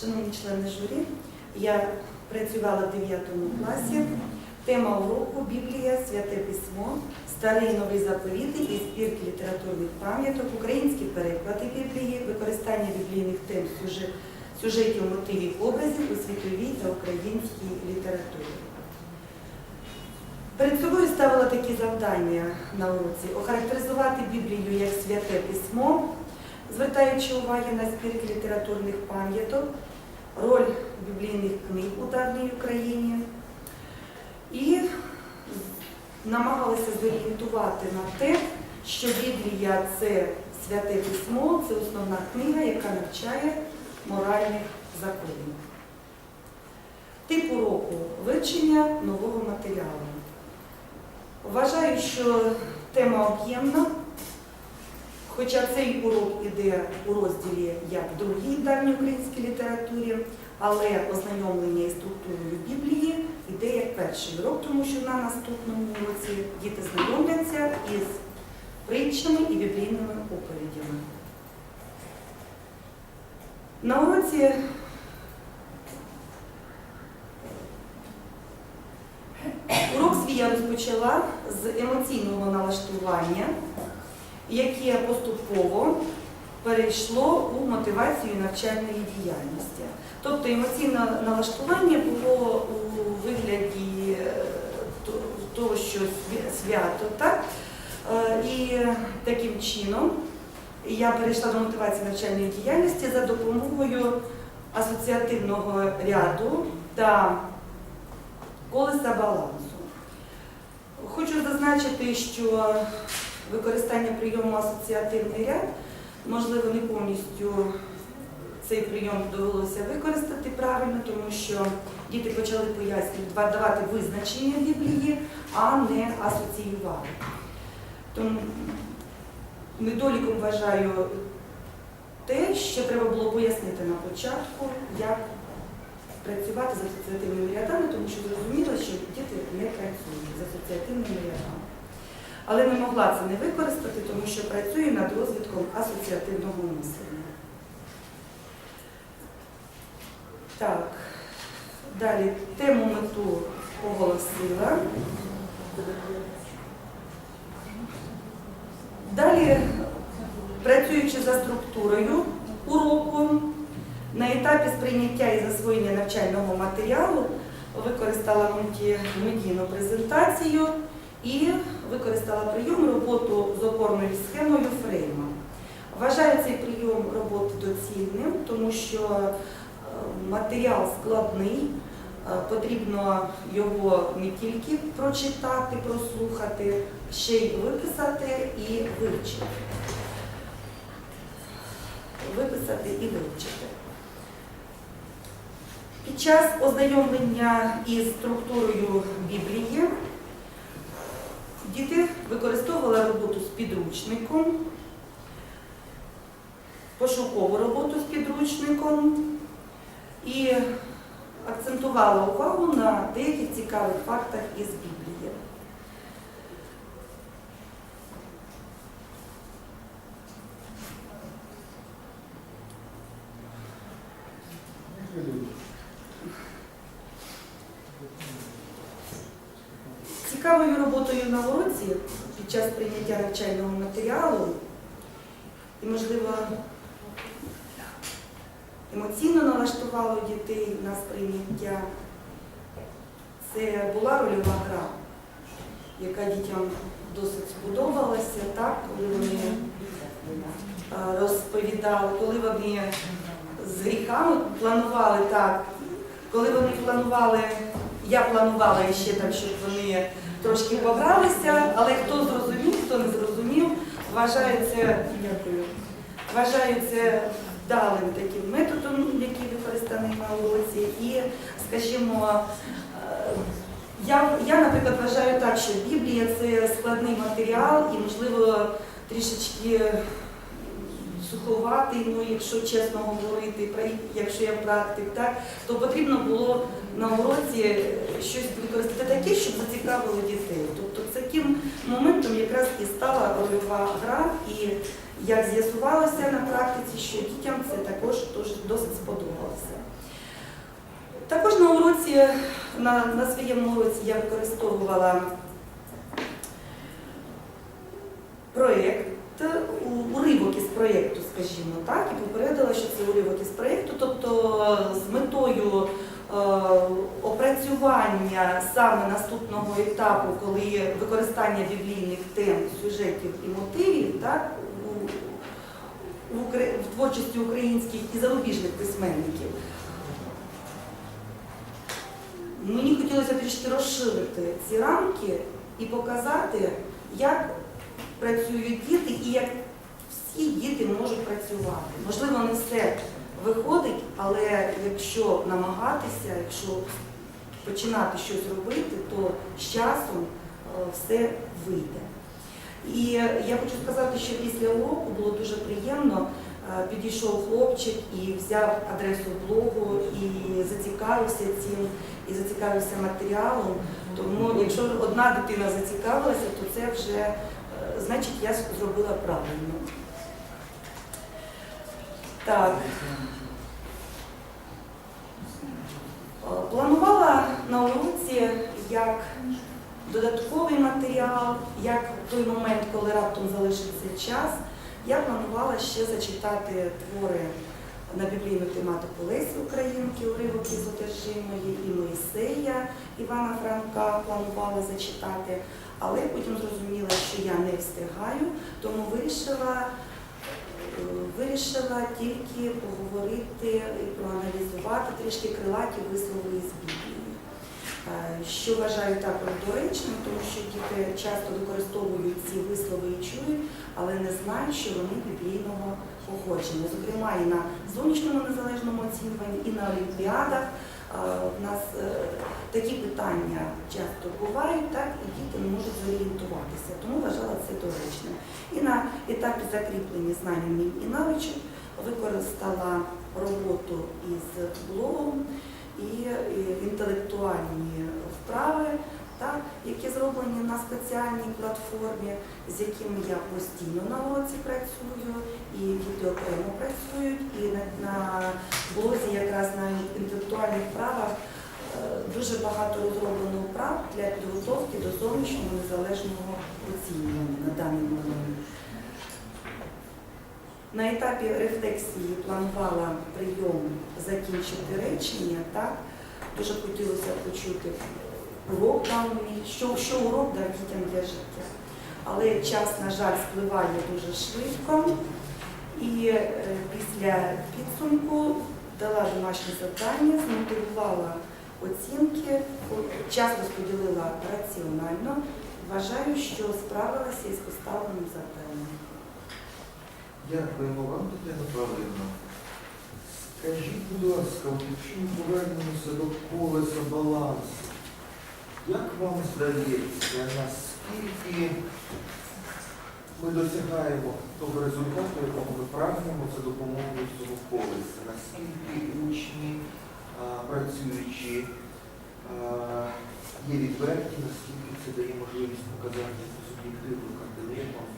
Шановні члени журі, я працювала в 9 класі. Тема уроку Біблія, Святе Письмо, Старий Новий заповіти і збірки літературних пам'яток, українські переклади Біблії, використання біблійних тем, сюжет- сюжетів, мотивів, образів у світовій та українській літературі. Перед собою ставила такі завдання на уроці охарактеризувати Біблію як святе письмо, звертаючи уваги на збірки літературних пам'яток, роль біблійних книг у давній Україні і намагалася зорієнтувати на те, що Біблія це святе письмо, це основна книга, яка навчає моральних законів. Тип уроку вивчення нового матеріалу. Вважаю, що тема об'ємна, хоча цей урок іде у розділі як в другій давньоукраїнській літературі, але ознайомлення із структурою Біблії йде як перший урок, тому що на наступному уроці діти знайомляться із притчами і біблійними оповідями. На уроці урок свій я розпочала з емоційного налаштування, яке поступово перейшло у мотивацію навчальної діяльності. Тобто емоційне налаштування було у вигляді е, того, що свято, так? Е, І таким чином я перейшла до мотивації навчальної діяльності за допомогою асоціативного ряду та колеса балансу. Хочу зазначити, що використання прийому асоціативний ряд, можливо, не повністю цей прийом довелося використати правильно, тому що діти почали пояснювати, давати визначення Біблії, а не асоціювати. Тому недоліком вважаю те, що треба було пояснити на початку, як працювати з асоціативними рядами, тому що зрозуміло, що діти не працюють з асоціативними рядами. Але не могла це не використати, тому що працюю над розвитком асоціативного мислення. Так, далі тему мету оголосила. Далі, працюючи за структурою уроку, на етапі сприйняття і засвоєння навчального матеріалу використала мультимедійну презентацію і використала прийом роботу з опорною схемою фрейма. Вважаю цей прийом роботи доцільним, тому що е, матеріал складний, е, потрібно його не тільки прочитати, прослухати, ще й виписати і вивчити. Виписати і вивчити. Під час ознайомлення із структурою Біблії діти використовували роботу з підручником, пошукову роботу з підручником і акцентувала увагу на деяких цікавих фактах із Біблії. Цікавою роботою на уроці час прийняття навчального матеріалу і, можливо, емоційно налаштувало дітей на сприйняття. Це була рольова гра, яка дітям досить сподобалася, так, коли вони розповідали, коли вони з гріхами планували так, коли вони планували, я планувала ще там, щоб вони трошки погралися, але хто зрозумів, вважаю це, вдалим таким методом, який використаний на уроці. І, скажімо, е, я, я, наприклад, вважаю так, що Біблія це складний матеріал і, можливо, трішечки суховатий, ну, якщо чесно говорити, якщо я практик, так, то потрібно було на уроці щось використати таке, щоб зацікавило дітей. Тобто таким моментом якраз і стала рольова гра, і як з'ясувалося на практиці, що дітям це також досить сподобалося. Також на уроці, на, на своєму уроці я використовувала проєкт, уривок із проєкту, скажімо так, і попередила, що це уривок із проєкту, тобто з метою опрацювання саме наступного етапу, коли використання біблійних тем, сюжетів і мотивів так, у, в, в творчості українських і зарубіжних письменників. Мені хотілося трішки розширити ці рамки і показати, як працюють діти і як всі діти можуть працювати. Можливо, не все виходить, але якщо намагатися, якщо починати щось робити, то з часом е, все вийде. І я хочу сказати, що після уроку було дуже приємно. Е, Підійшов хлопчик і взяв адресу блогу і зацікавився цим, і зацікавився матеріалом. Тому, якщо одна дитина зацікавилася, то це вже е, значить я зробила правильно. Так. Е, Планувала на уроці як додатковий матеріал, як в той момент, коли раптом залишиться час, я планувала ще зачитати твори на біблійну тематику Лесі Українки, уривок із одержимої і Моїсея Івана Франка планувала зачитати, але потім зрозуміла, що я не встигаю, тому вирішила, вирішила тільки поговорити і проаналізувати трішки крилаті вислови із Біблії. Е, Що вважаю також доречним, тому що діти часто використовують ці вислови і чують, але не знають, що вони біблійного походження. Зокрема, і на зовнішньому незалежному оцінюванні, і на олімпіадах в нас е, такі питання часто бувають, так і діти не можуть зорієнтуватися. Тому вважала це доречним. І на етапі закріплення знань і навичок використала роботу із блогом і інтелектуальні вправи, так, які зроблені на спеціальній платформі, з якими я постійно на уроці працюю, і діти окремо працюють, і на, на блозі якраз на інтелектуальних вправах е, дуже багато розроблено вправ для підготовки до зовнішнього незалежного оцінювання на даний момент. На етапі рефлексії планувала прийом закінчити речення, так? Дуже хотілося почути урок даний, що, що урок дав дітям для життя. Але час, на жаль, спливає дуже швидко. І е, після підсумку дала домашнє завдання, змотивувала оцінки, час розподілила раціонально. Вважаю, що справилася із поставленим завданням. Дякуємо вам, Тетяна Павлівна. Скажіть, будь ласка, якщо ми повернемося до колеса балансу, як вам здається, наскільки ми досягаємо того результату, якого ми прагнемо за допомогою цього колеса? Наскільки учні, працюючи, є відверті, наскільки це дає можливість показати суб'єктивну картину, як вам?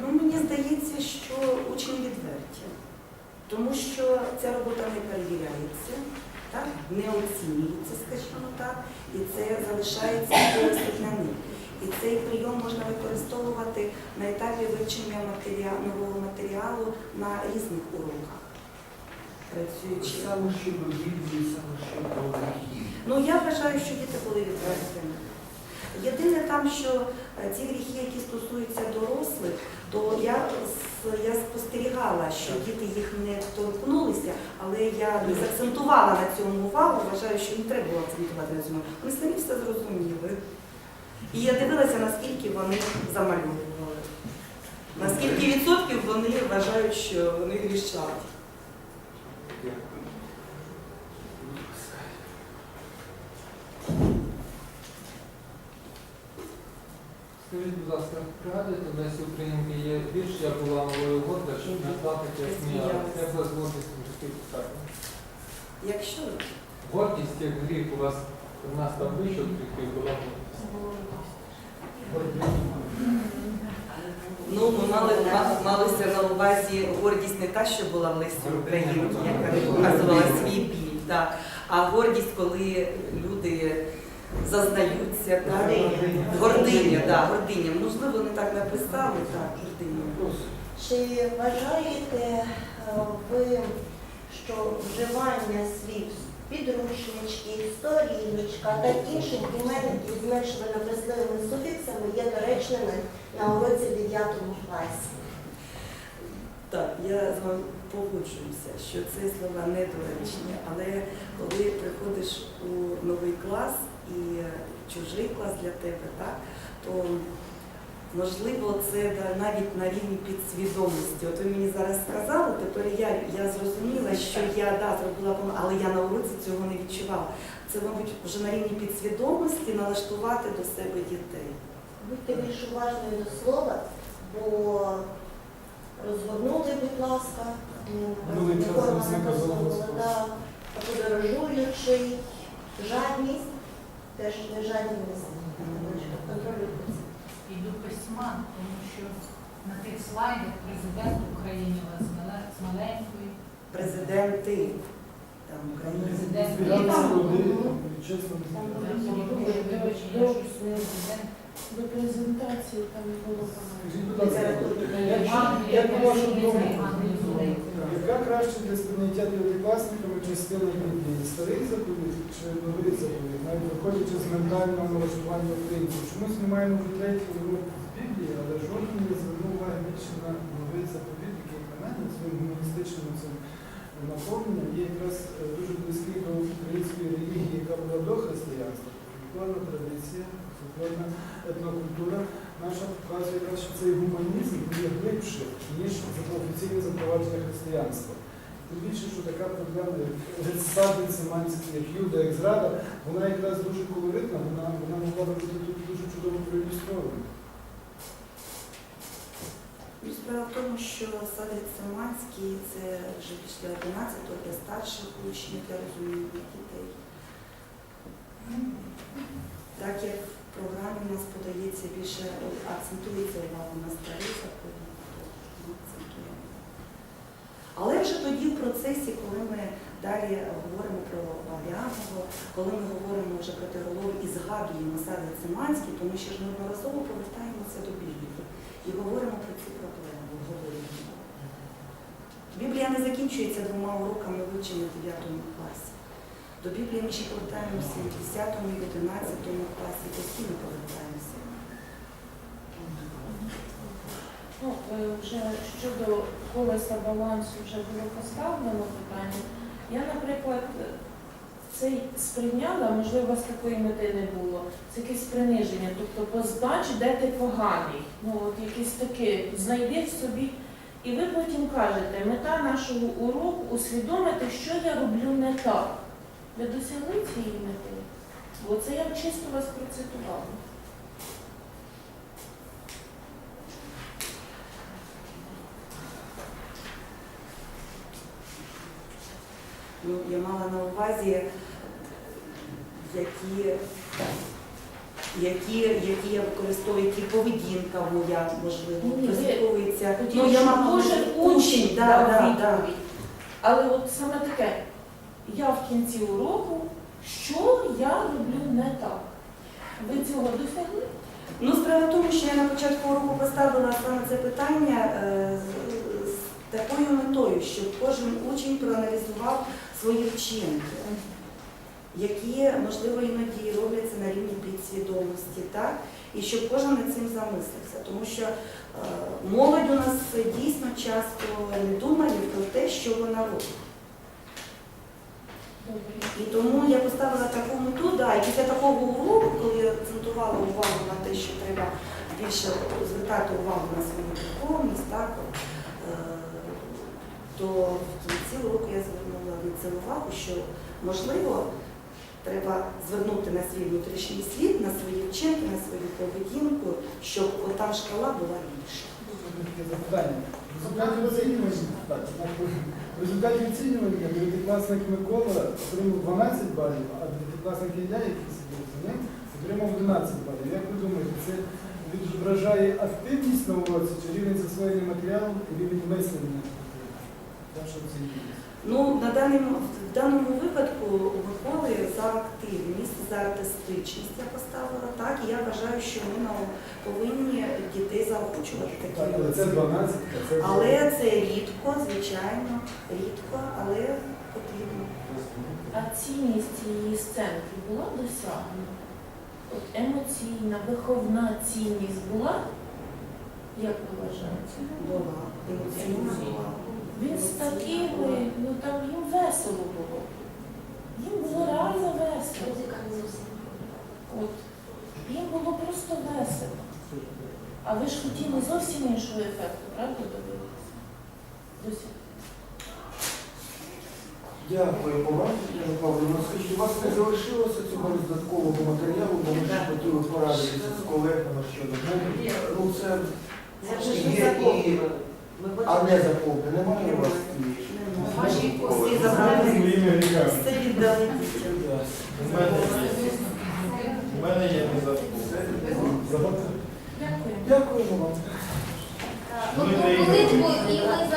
Ну, мені здається, що учні відверті, тому що ця робота не перевіряється, так? не оцінюється, скажімо так, і це залишається для них. І цей прийом можна використовувати на етапі вивчення матеріалу, нового матеріалу на різних уроках, працюючи. Ну я вважаю, що діти були відвертими. Єдине там, що е, ці гріхи, які стосуються дорослих, то я, я спостерігала, що діти їх не торкнулися, але я не закцентувала на цьому увагу, вважаю, що не треба було акцентувати на цьому. Вони самі все зрозуміли. І я дивилася, наскільки вони замальовували. Наскільки відсотків вони вважають, що вони грішать. Скажіть, будь ласка, пригадуєте, в Лесі Українки є вірш, я була малою горда, щоб не плакати, як сміялася. Вас гордість в житті поставлена? Якщо Гордість як гріх у вас у нас там гріхів була гордість. Гордість. Ну, ми мали ма- малося на увазі гордість не та, що була в Лесі Українки, яка показувала свій біль, так, а гордість, коли люди зазнаються, так, Гординя. гординя, гординя. Можливо, не так написали, так, гординя. Чи вважаєте е, ви, що вживання слів підручнички, сторіночка та інших іменників з менш винописливими суфіксами є доречними на уроці 9 класі? Так, я з вами погоджуюся, що це слова недоречні, але коли приходиш у новий клас і чужий клас для тебе, так, то можливо це навіть на рівні підсвідомості. От ви мені зараз сказали, тепер я, я зрозуміла, що я да, зробила помилку, але я на уроці цього не відчувала. Це, мабуть, вже на рівні підсвідомості налаштувати до себе дітей. Будьте більш уважною до слова, бо розгорнути, будь ласка, да, подорожуючий, жадність, теж не жадність, контролюється. Іду письма, тому що на тих слайдах президент України з мале- з маленької. Президенти там України. Президент. До презентації там було багато. Скажіть, будь ласка, як, на вашу думку, яка краще для сприйняття дев'ятикласниками частина Біблії? Старий заповіт чи новий заповіт? Навіть виходячи з ментального налаштування українців. Чомусь ми маємо вже третій урок з Біблії, але жоден не звернув уваги більше на новий заповіт, який на мене своїм гуманістичним цим наповненням є якраз е, дуже близький до української релігії, яка була до християнства. Традиція, фольклорна етнокультура наша показує якраз, що цей гуманізм є глибше, ніж офіційне запровадження християнства. Тим більше, що така проблема, як садин Семанський, як Юда, як зрада, вона якраз дуже колоритна, вона, вона могла би бути тут дуже чудово проілюстрована. Справа в тому, що садить Саманський це вже після 11-го для старших учнів, для розуміння дітей. Так як програмі у нас подається більше акцентується увага на старий заповіт, ми акцентуємо. Але вже тоді в процесі, коли ми далі говоримо про Варіанового, коли ми говоримо вже про теологію і згадуємо садить Семанський, то ми ще ж неодноразово повертаємося до Біблії і говоримо про ці проблеми, обговорюємо. Біблія не закінчується двома уроками вивчення в 9 класі. До Біблії ми ще повертаємося в 10 і в 11 класі, постійно повертаємося. Ну, е, вже щодо колеса балансу вже було поставлено питання. Я, наприклад, е, цей сприйняла, можливо, з такої мети не було. Це якесь приниження. Тобто позбач, де ти поганий. Ну, от якесь таке, знайди в собі. І ви потім кажете, мета нашого уроку усвідомити, що я роблю не так. Ви досягли цієї мети? Бо це я чисто вас процитувала. Ну, я мала на увазі, які, які, які я використовую, які поведінка моя, можливо, Ні, ви прослідковується. Хотіли, Ну, я мала кожен учень да, да, да. Але от саме таке, я в кінці уроку, що я роблю не так? Ви цього досягли? Ну, справа в тому, що я на початку уроку поставила саме це питання е, з, з такою метою, щоб кожен учень проаналізував свої вчинки, які, можливо, іноді робляться на рівні підсвідомості, так? І щоб кожен над цим замислився. Тому що е, молодь у нас дійсно часто не думає про те, що вона робить. І тому я поставила таку мету, да, і після такого уроку, коли я акцентувала увагу на те, що треба більше звертати увагу на свою духовність, так, е, то в кінці уроку я звернула на це увагу, що можливо треба звернути на свій внутрішній світ, на свої вчинки, на свою поведінку, щоб там шкала була більша. Таке. В результаті оцінювання, так, в результаті оцінювання дев'ятикласник Микола отримав 12 балів, а дев'ятикласник Ілля, який сидів за ним, отримав 11 балів. Як ви думаєте, це відображає активність на уроці чи рівень засвоєння матеріалу і рівень мислення? Ваша оцінка. Ну, на даному, в даному випадку Миколи за активність, за артистичність я поставила так, і я вважаю, що ми повинні дітей заохочувати Так, такі але це 12, а це Але це рідко, звичайно, рідко, але потрібно. А цінність цієї сценки була досягнена? От емоційна, виховна цінність була? Як ви вважаєте? Була емоційна була. Він з такими, ну там їм весело було. Їм було реально весело. От. Їм було просто весело. А ви ж хотіли зовсім іншого ефекту, правда, добитися? Досі. Дякую вам, Павлівна. Скажіть, у вас не залишилося цього додаткового матеріалу, бо ми ще хотіли порадитися з колегами щодо ну, це Це вже ж є і а не заповнити. Немає у вас? Ваші Всі забрали, все віддали. Дітям. У мене, у мене є не Дякую. Дякуємо вам. Одну хвилинку і ми